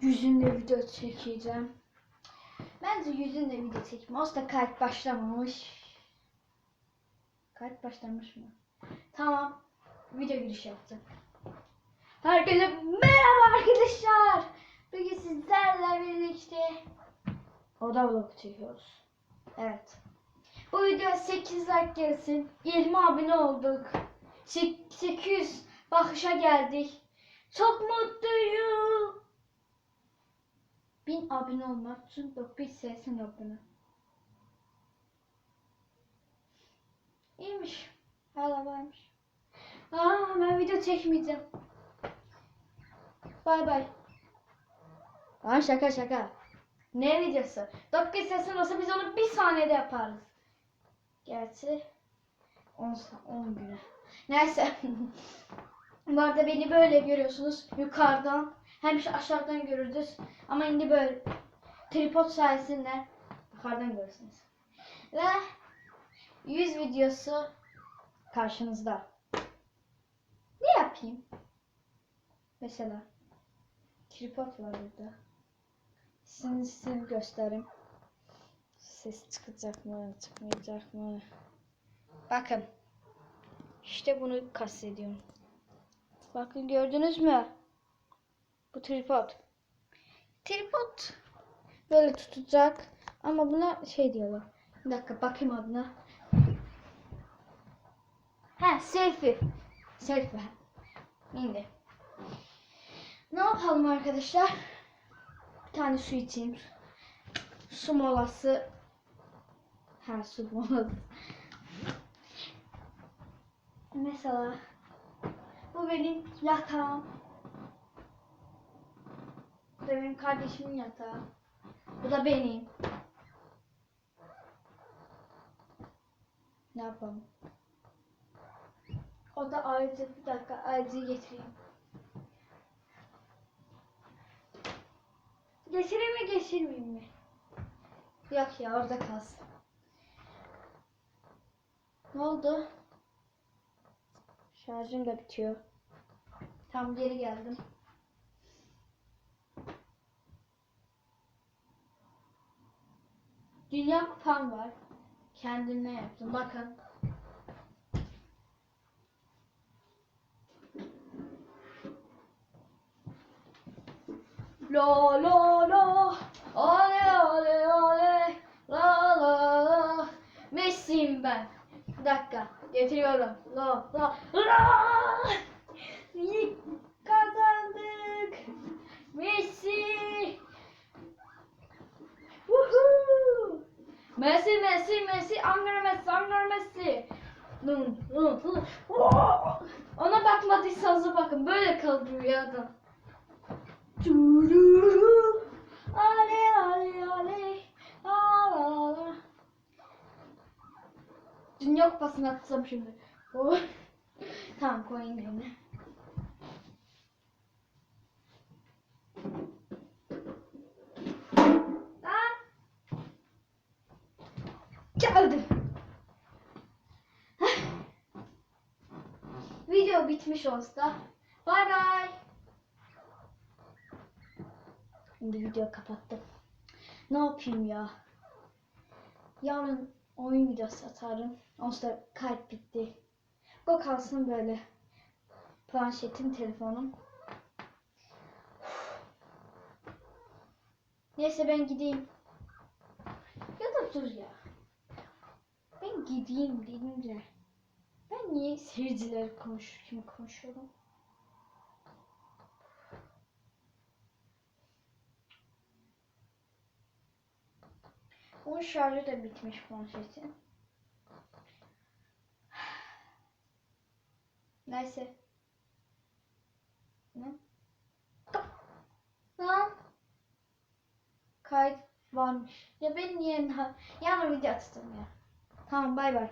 yüzünle video çekeceğim. Bence yüzünle video çekme. Olsa kayıt başlamamış. Kayıt başlamış mı? Tamam. Video giriş yapacağım. Herkese merhaba arkadaşlar. Bugün sizlerle birlikte oda vlog çekiyoruz. Evet. Bu video 8 like gelsin. 20 abone olduk. Sek- 800 bakışa geldik. Çok mutluyum. 1000 abone olmak için 980 abone. İyiymiş. Hala varmış. Aa ben video çekmeyeceğim. Bay bay. Aa şaka şaka. Ne videosu? 980 olsa biz onu bir saniyede yaparız. Gerçi 10, sa- 10 güne. Neyse. Bu arada beni böyle görüyorsunuz yukarıdan. Hem şu aşağıdan görürdünüz. Ama şimdi böyle tripod sayesinde yukarıdan görürsünüz. Ve 100 videosu karşınızda. Ne yapayım? Mesela tripod var burada. Size, size göstereyim. Ses çıkacak mı, çıkmayacak mı? Bakın. İşte bunu kastediyorum. Bakın gördünüz mü? Bu tripod. Tripod böyle tutacak ama buna şey diyorlar. Bir dakika bakayım adına. Ha selfie. Selfie. Şimdi. Ne yapalım arkadaşlar? Bir tane su içeyim. Su molası. Ha su molası. Mesela bu benim yatağım. Bu da benim kardeşimin yatağı. Bu da benim. Ne yapalım? O da ayrıca bir dakika ayrıca getireyim. Getireyim mi geçirmeyeyim mi? Yok ya orada kalsın. Ne oldu? Şarjım da bitiyor. Tam geri geldim. Dünya kupam var. Kendimle yaptım. Bakın. La la la Ale ale ale La la la Messi'yim ben. Bir dakika. Getiriyorum. La la la Messi, Messi, Messi, Angara Messi, Angara Messi. Oh! Ona bakmadıysanız bakın böyle kaldı. Tururu. Ale ale ale. La la la. Dünya kupasını atacağım şimdi. Oh. tamam koyayım yerine. Lan. Geldim. Heh. Video bitmiş olsa. Bay bay. Şimdi video kapattım. Ne yapayım ya? Yarın oyun videosu atarım. Ondan kayıt bitti. Bu kalsın böyle. Planşetim, telefonum. Neyse ben gideyim. Ya da dur ya. Ben gideyim dedim de. Ben niye seyirciler konuş kim konuşuyorum? Onun şarjı da bitmiş planşetin. Neyse. Ne? Lan. Kayıt varmış. Ya ben niye yarın video attım ya. Tamam bay bay.